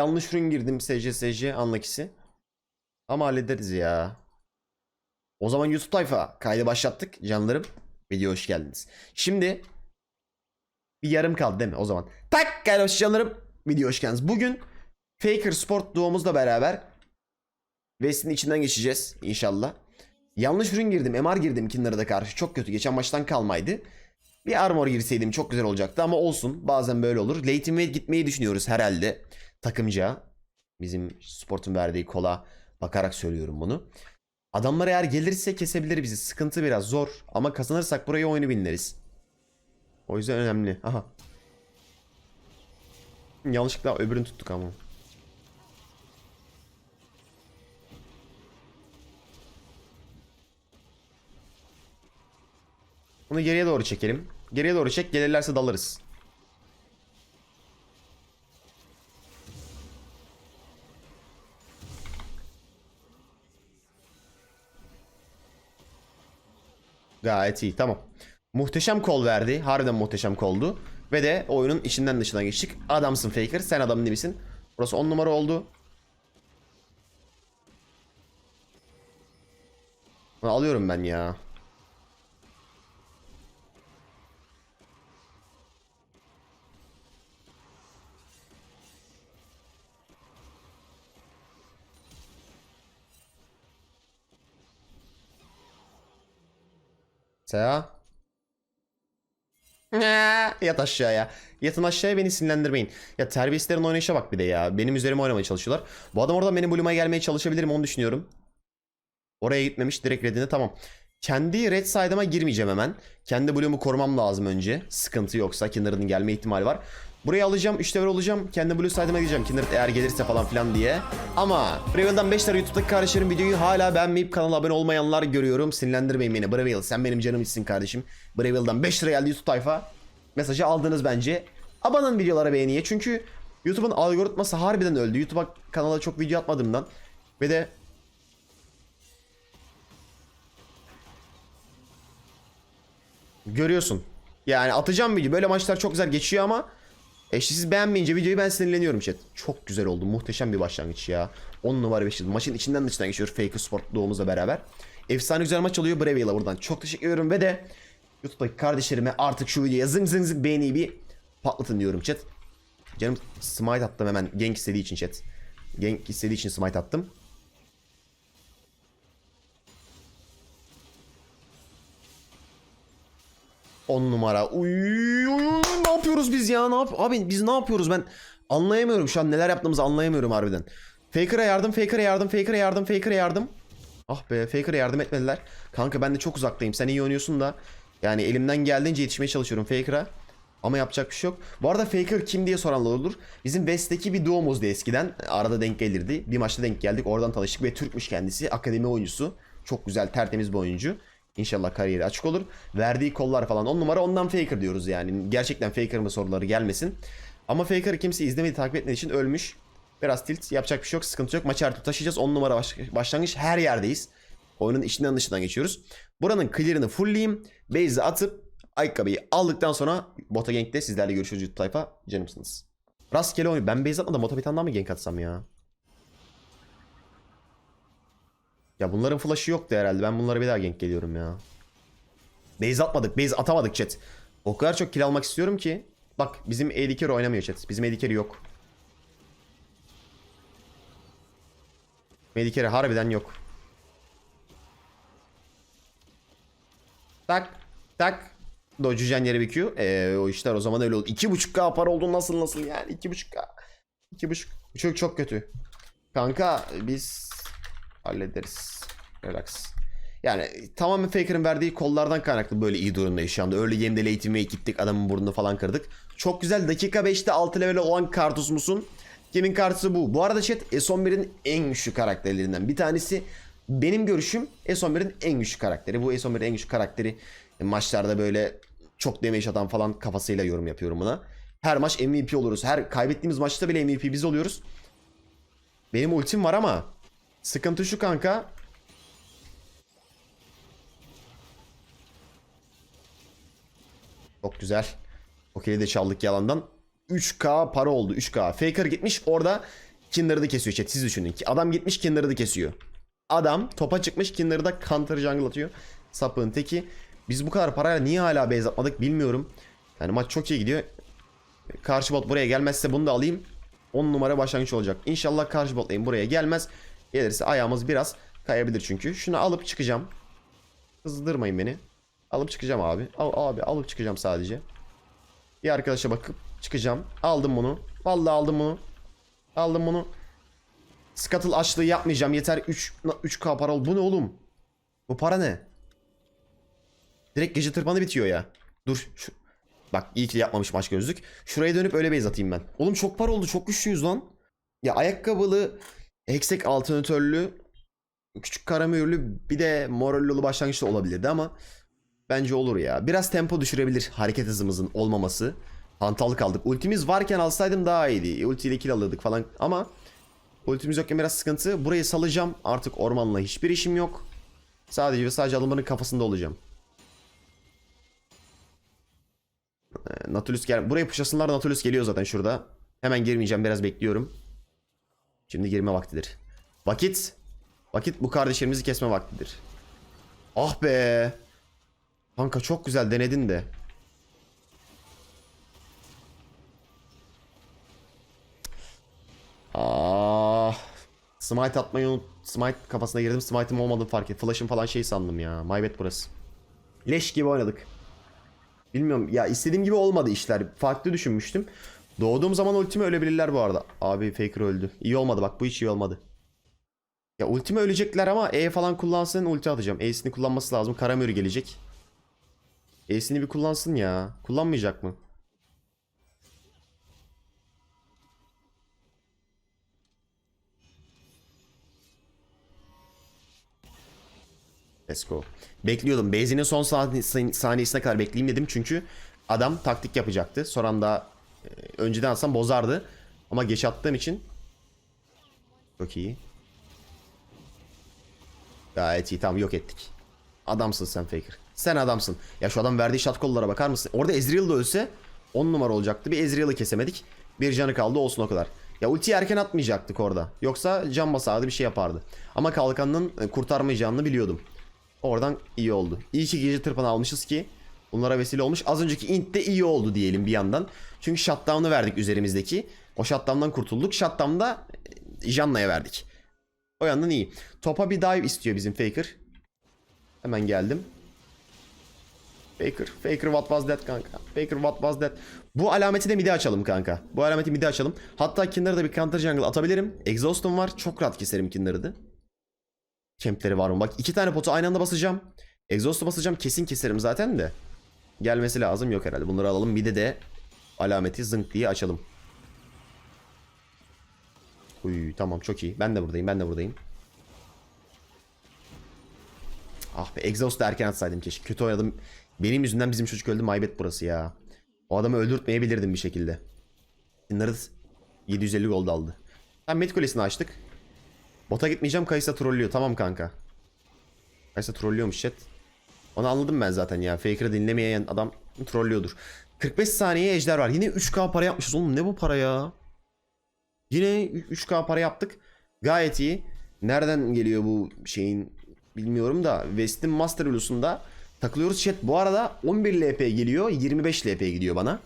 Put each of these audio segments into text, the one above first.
Yanlış ürün girdim SC SC anlakisi. Ama hallederiz ya. O zaman YouTube tayfa kaydı başlattık canlarım. Video hoş geldiniz. Şimdi bir yarım kaldı değil mi o zaman? Tak kardeş canlarım. Video hoş geldiniz. Bugün Faker Sport duomuzla beraber West'in içinden geçeceğiz inşallah. Yanlış ürün girdim. MR girdim Kinder'a karşı. Çok kötü. Geçen maçtan kalmaydı. Bir armor girseydim çok güzel olacaktı ama olsun. Bazen böyle olur. Late in wait gitmeyi düşünüyoruz herhalde. Takımca. Bizim sportun verdiği kola bakarak söylüyorum bunu. Adamlar eğer gelirse kesebilir bizi. Sıkıntı biraz zor. Ama kazanırsak burayı oyunu binleriz. O yüzden önemli. Aha. Yanlışlıkla öbürünü tuttuk ama. Bunu geriye doğru çekelim. Geriye doğru çek. Gelirlerse dalarız. Gayet iyi. Tamam. Muhteşem kol verdi. Harbiden muhteşem koldu. Ve de oyunun içinden dışına geçtik. Adamsın Faker. Sen adamın gibisin. Burası 10 numara oldu. Bunu alıyorum ben ya. Seha. Yat aşağıya. Yatın aşağıya beni sinirlendirmeyin. Ya terbiyesizlerin oynayışa bak bir de ya. Benim üzerime oynamaya çalışıyorlar. Bu adam oradan benim Bloom'a gelmeye çalışabilirim onu düşünüyorum. Oraya gitmemiş direkt redine tamam. Kendi red side'ıma girmeyeceğim hemen. Kendi Bloom'u korumam lazım önce. Sıkıntı yoksa Kindred'ın gelme ihtimali var. Burayı alacağım 3 level olacağım. Kendi Blue side'ıma gideceğim. Kindred eğer gelirse falan filan diye. Ama Bravel'dan 5 lira YouTube'daki kardeşlerim videoyu hala beğenmeyip kanala abone olmayanlar görüyorum. Sinirlendirmeyin beni. Bravel sen benim canım içsin kardeşim. Bravel'dan 5 lira geldi YouTube tayfa. Mesajı aldınız bence. Abanın videolara beğeniye. Çünkü YouTube'un algoritması harbiden öldü. YouTube'a kanala çok video atmadığımdan. Ve de Görüyorsun. Yani atacağım video. Böyle maçlar çok güzel geçiyor ama e işte siz beğenmeyince videoyu ben sinirleniyorum chat. Çok güzel oldu. Muhteşem bir başlangıç ya. 10 numara 5 Maçın içinden dışından geçiyor Faker Sport doğumuzla beraber. Efsane güzel maç oluyor Brave'la buradan. Çok teşekkür ediyorum ve de YouTube'daki kardeşlerime artık şu videoya zıng zıng zıng beğeniyi bir patlatın diyorum chat. Canım smite attım hemen gank istediği için chat. Gank istediği için smite attım. On numara. Uy, yapıyoruz biz ya? Ne yap Abi biz ne yapıyoruz? Ben anlayamıyorum şu an neler yaptığımızı anlayamıyorum harbiden. Faker'a yardım, Faker'a yardım, Faker'a yardım, Faker'a yardım. Ah be, Faker'a yardım etmediler. Kanka ben de çok uzaktayım. Sen iyi oynuyorsun da. Yani elimden geldiğince yetişmeye çalışıyorum Faker'a. Ama yapacak bir şey yok. Bu arada Faker kim diye soranlar olur. Bizim West'teki bir duomuzdu eskiden. Arada denk gelirdi. Bir maçta denk geldik. Oradan tanıştık ve Türkmüş kendisi. Akademi oyuncusu. Çok güzel, tertemiz bir oyuncu. İnşallah kariyeri açık olur. Verdiği kollar falan 10 numara ondan Faker diyoruz yani. Gerçekten Faker mı soruları gelmesin. Ama Faker'ı kimse izlemedi takip etmediği için ölmüş. Biraz tilt yapacak bir şey yok sıkıntı yok. Maçı artık taşıyacağız 10 numara baş- başlangıç her yerdeyiz. Oyunun içinden dışından geçiyoruz. Buranın clear'ını fullleyeyim. Base'i atıp ayakkabıyı aldıktan sonra bota gank'te sizlerle görüşürüz YouTube tayfa. Canımsınız. Rastgele oyun. Ben base atmadan bota bir tane daha mı gank atsam ya? Ya bunların flash'ı yoktu herhalde. Ben bunlara bir daha gank geliyorum ya. Base atmadık. Base atamadık chat. O kadar çok kill almak istiyorum ki. Bak bizim AD oynamıyor chat. Bizim AD yok. AD carry harbiden yok. Tak. Tak. Dodge'can yere bir Q. Ee, o işler o zaman öyle oldu. 2.5k para oldu nasıl nasıl yani 2.5k. 2.5 çok çok kötü. Kanka biz hallederiz. Relax. Yani tamamen Faker'ın verdiği kollardan kaynaklı böyle iyi durumdayız şu anda. Game'de late game'e gittik adamın burnunu falan kırdık. Çok güzel dakika 5'te 6 level olan Kartus musun? Kimin kartısı bu? Bu arada chat S11'in en güçlü karakterlerinden bir tanesi. Benim görüşüm S11'in en güçlü karakteri. Bu S11'in en güçlü karakteri e, maçlarda böyle çok damage atan falan kafasıyla yorum yapıyorum buna. Her maç MVP oluruz. Her kaybettiğimiz maçta bile MVP biz oluyoruz. Benim ultim var ama sıkıntı şu kanka. Çok güzel. Okey'i de çaldık yalandan. 3K para oldu 3K. Faker gitmiş orada Kindred'ı kesiyor chat siz düşünün. ki Adam gitmiş Kindred'ı kesiyor. Adam topa çıkmış Kindred'a counter jungle atıyor. Sapığın teki. Biz bu kadar parayla niye hala base atmadık bilmiyorum. Yani maç çok iyi gidiyor. Karşı bot buraya gelmezse bunu da alayım. 10 numara başlangıç olacak. İnşallah karşı bot buraya gelmez. Gelirse ayağımız biraz kayabilir çünkü. Şunu alıp çıkacağım. Kızdırmayın beni. Alıp çıkacağım abi. Al, abi alıp çıkacağım sadece. Bir arkadaşa bakıp çıkacağım. Aldım bunu. Vallahi aldım bunu. Aldım bunu. Scuttle açlığı yapmayacağım. Yeter 3 3k para oldu. Bu ne oğlum? Bu para ne? Direkt gece tırpanı bitiyor ya. Dur. Şu... Bak iyi ki yapmamış maç gözlük. Şuraya dönüp öyle base atayım ben. Oğlum çok para oldu. Çok güçlüyüz lan. Ya ayakkabılı, heksek alternatörlü, küçük kara mühürlü bir de moralyolu başlangıçta olabilirdi ama bence olur ya. Biraz tempo düşürebilir hareket hızımızın olmaması. Hantal kaldık. Ultimiz varken alsaydım daha iyiydi. Ultiyle kill alırdık falan ama ultimiz yokken biraz sıkıntı. Burayı salacağım. Artık ormanla hiçbir işim yok. Sadece ve sadece adamların kafasında olacağım. Ee, Nautilus gel. Buraya pushlasınlar Nautilus geliyor zaten şurada. Hemen girmeyeceğim biraz bekliyorum. Şimdi girme vaktidir. Vakit. Vakit bu kardeşlerimizi kesme vaktidir. Ah be. Kanka çok güzel denedin de. Ah. Smite atmayı unut. Smite kafasına girdim. Smite'ım olmadığını fark et. Flash'ım falan şey sandım ya. My bad burası. Leş gibi oynadık. Bilmiyorum ya istediğim gibi olmadı işler. Farklı düşünmüştüm. Doğduğum zaman ultimi ölebilirler bu arada. Abi Faker öldü. İyi olmadı bak bu hiç iyi olmadı. Ya ultimi ölecekler ama E falan kullansın ulti atacağım. E'sini kullanması lazım. Karamür gelecek. E'sini bir kullansın ya. Kullanmayacak mı? Let's go. Bekliyordum. Base'inin son sahne- saniyesine kadar bekleyeyim dedim çünkü adam taktik yapacaktı. Son anda e, önceden atsam bozardı. Ama geç attığım için çok iyi. Gayet iyi. Tamam yok ettik. Adamsın sen Faker. Sen adamsın. Ya şu adam verdiği shot kollara bakar mısın? Orada Ezreal da ölse 10 numara olacaktı. Bir Ezreal'ı kesemedik. Bir canı kaldı olsun o kadar. Ya ultiyi erken atmayacaktık orada. Yoksa can basardı bir şey yapardı. Ama kalkanın e, kurtarmayacağını biliyordum. Oradan iyi oldu. İyi ki gece tırpanı almışız ki bunlara vesile olmuş. Az önceki int de iyi oldu diyelim bir yandan. Çünkü shutdown'ı verdik üzerimizdeki. O shutdown'dan kurtulduk. Shutdown'da e, Janna'ya verdik. O yandan iyi. Topa bir dive istiyor bizim Faker. Hemen geldim. Faker. Faker what was that kanka? Faker what was that? Bu alameti de midi açalım kanka. Bu alameti midi açalım. Hatta Kinder'da bir counter jungle atabilirim. Exhaust'um var. Çok rahat keserim Kinder'ı. Kempleri var mı? Bak iki tane potu aynı anda basacağım. Exhaust'u basacağım. Kesin keserim zaten de. Gelmesi lazım. Yok herhalde. Bunları alalım. Midi de alameti zınk diye açalım. Uy tamam çok iyi. Ben de buradayım. Ben de buradayım. Ah be da erken atsaydım keşke. Kötü oynadım. Benim yüzümden bizim çocuk öldü. Maybet burası ya. O adamı öldürtmeyebilirdim bir şekilde. Bunları 750 gold aldı. Tam Met Kulesi'ni açtık. Bota gitmeyeceğim. Kayısa trollüyor. Tamam kanka. Kayısa trollüyormuş chat. Onu anladım ben zaten ya. Faker'ı dinlemeyen adam trollüyordur. 45 saniye ejder var. Yine 3k para yapmışız. Oğlum ne bu para ya? Yine 3k para yaptık. Gayet iyi. Nereden geliyor bu şeyin bilmiyorum da West'in Master Blues'unda takılıyoruz chat. Bu arada 11 LP geliyor. 25 LP gidiyor bana.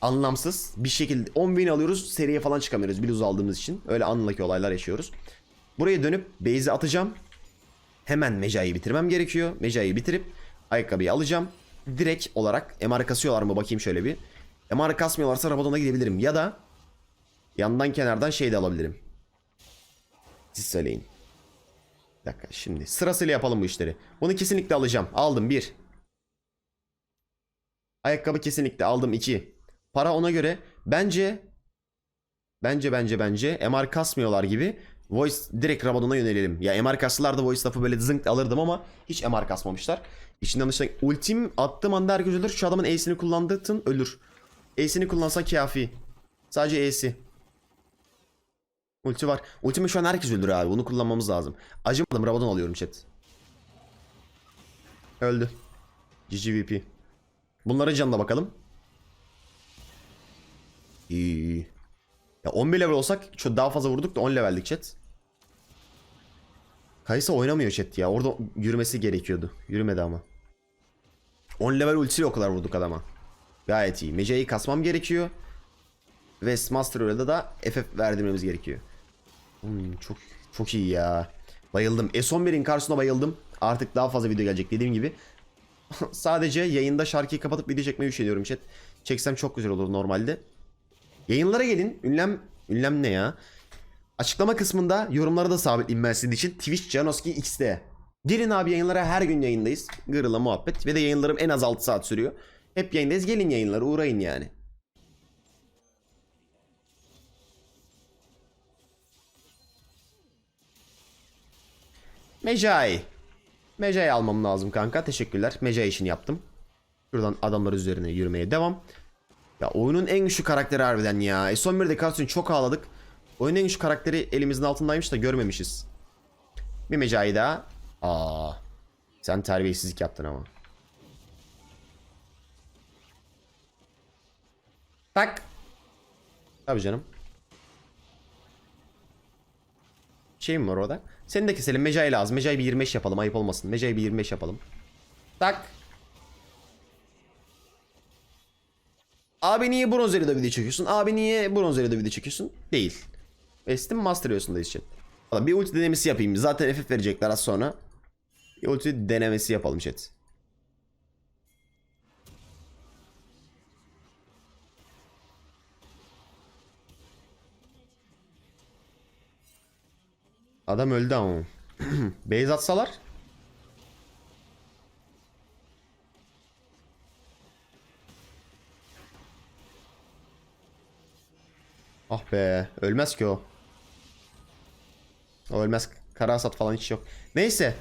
Anlamsız. Bir şekilde 10 bin alıyoruz. Seriye falan çıkamıyoruz. Blues aldığımız için. Öyle unlucky olaylar yaşıyoruz. Buraya dönüp base'i atacağım. Hemen Mecai'yi bitirmem gerekiyor. Mecai'yi bitirip ayakkabıyı alacağım. Direkt olarak MR kasıyorlar mı bakayım şöyle bir. MR kasmıyorlarsa Rabadon'a gidebilirim. Ya da yandan kenardan şey de alabilirim. Siz söyleyin. Bir dakika şimdi sırasıyla yapalım bu işleri. Bunu kesinlikle alacağım. Aldım bir. Ayakkabı kesinlikle aldım iki. Para ona göre bence bence bence bence MR kasmıyorlar gibi Voice direkt Rabadon'a yönelelim. Ya MR kastılar da Voice lafı böyle zınk alırdım ama hiç MR kasmamışlar. İçinden dışına ultim attığım anda herkes ölür. Şu adamın E'sini kullandığın ölür. E'sini kullansa kafi. Sadece E'si. Ulti var. Ultimi şu an herkes öldür abi. Bunu kullanmamız lazım. Acımadım. Rabadon alıyorum chat. Öldü. GGVP. Bunların canına bakalım. İyi. Ya 11 level olsak çok daha fazla vurduk da 10 leveldik chat. Kayısı oynamıyor chat ya. Orada yürümesi gerekiyordu. Yürümedi ama. 10 level ultiyle o kadar vurduk adama. Gayet iyi. Mece'yi kasmam gerekiyor. Ve Master Orada da FF verdirmemiz gerekiyor. Hmm, çok çok iyi ya. Bayıldım. S11'in karşısına bayıldım. Artık daha fazla video gelecek dediğim gibi. Sadece yayında şarkıyı kapatıp video çekmeyi üşeniyorum chat. Çeksem çok güzel olur normalde. Yayınlara gelin. Ünlem ünlem ne ya? Açıklama kısmında yorumlara da sabitleyeyim ben için. Twitch Janoski X'de. Gelin abi yayınlara her gün yayındayız. Gırla muhabbet. Ve de yayınlarım en az 6 saat sürüyor. Hep yayındayız. Gelin yayınlara uğrayın yani. Mecai. Mecai almam lazım kanka. Teşekkürler. Mecai işini yaptım. Şuradan adamlar üzerine yürümeye devam. Ya oyunun en güçlü karakteri harbiden ya. E son bir de Carson çok ağladık. Oyunun en güçlü karakteri elimizin altındaymış da görmemişiz. Bir Mecai daha. Aa. Sen terbiyesizlik yaptın ama. Tak. Tabii canım. Şey mi var orada? Seni de keselim. Mecai lazım. Mecai bir 25 yapalım. Ayıp olmasın. Mecai bir 25 yapalım. Tak. Abi niye Bronzer'de video çekiyorsun? Abi niye Bronzer'de video çekiyorsun? Değil. West'in Master Heroes'undayız için. Valla bir ulti denemesi yapayım. Zaten FF verecekler az sonra. Bir ulti denemesi yapalım chat. Adam öldü ama. Base atsalar. Ah be. Ölmez ki o. Ölmez. Kara hasat falan hiç yok. Neyse.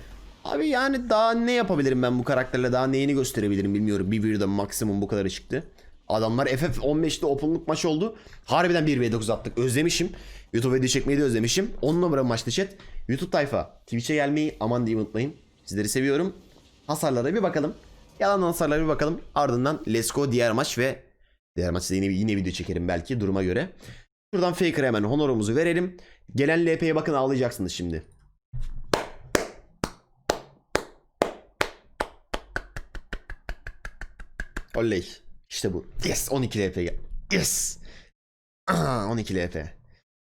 Abi yani daha ne yapabilirim ben bu karakterle? Daha neyini gösterebilirim bilmiyorum. Bir birde maksimum bu kadarı çıktı. Adamlar FF 15'te openluk maç oldu. Harbiden 1v9 attık. Özlemişim. YouTube video çekmeyi de özlemişim. 10 numara maçtı chat. YouTube tayfa. Twitch'e gelmeyi aman diye unutmayın. Sizleri seviyorum. Hasarlara bir bakalım. Yalan hasarlara bir bakalım. Ardından let's go diğer maç ve diğer maçta yine, yine video çekerim belki duruma göre. Şuradan Faker'a hemen honorumuzu verelim. Gelen LP'ye bakın ağlayacaksınız şimdi. Oley. İşte bu. Yes 12 LP. Yes. Aha, 12 LP.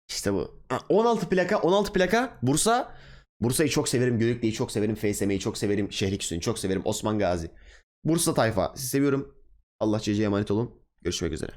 İşte bu. Aa, 16 plaka 16 plaka Bursa. Bursa'yı çok severim. Gölükle'yi çok severim. FSM'yi çok severim. Şehriküsü'nü çok severim. Osman Gazi. Bursa tayfa. Sizi seviyorum. Allah CC'ye emanet olun. Görüşmek üzere.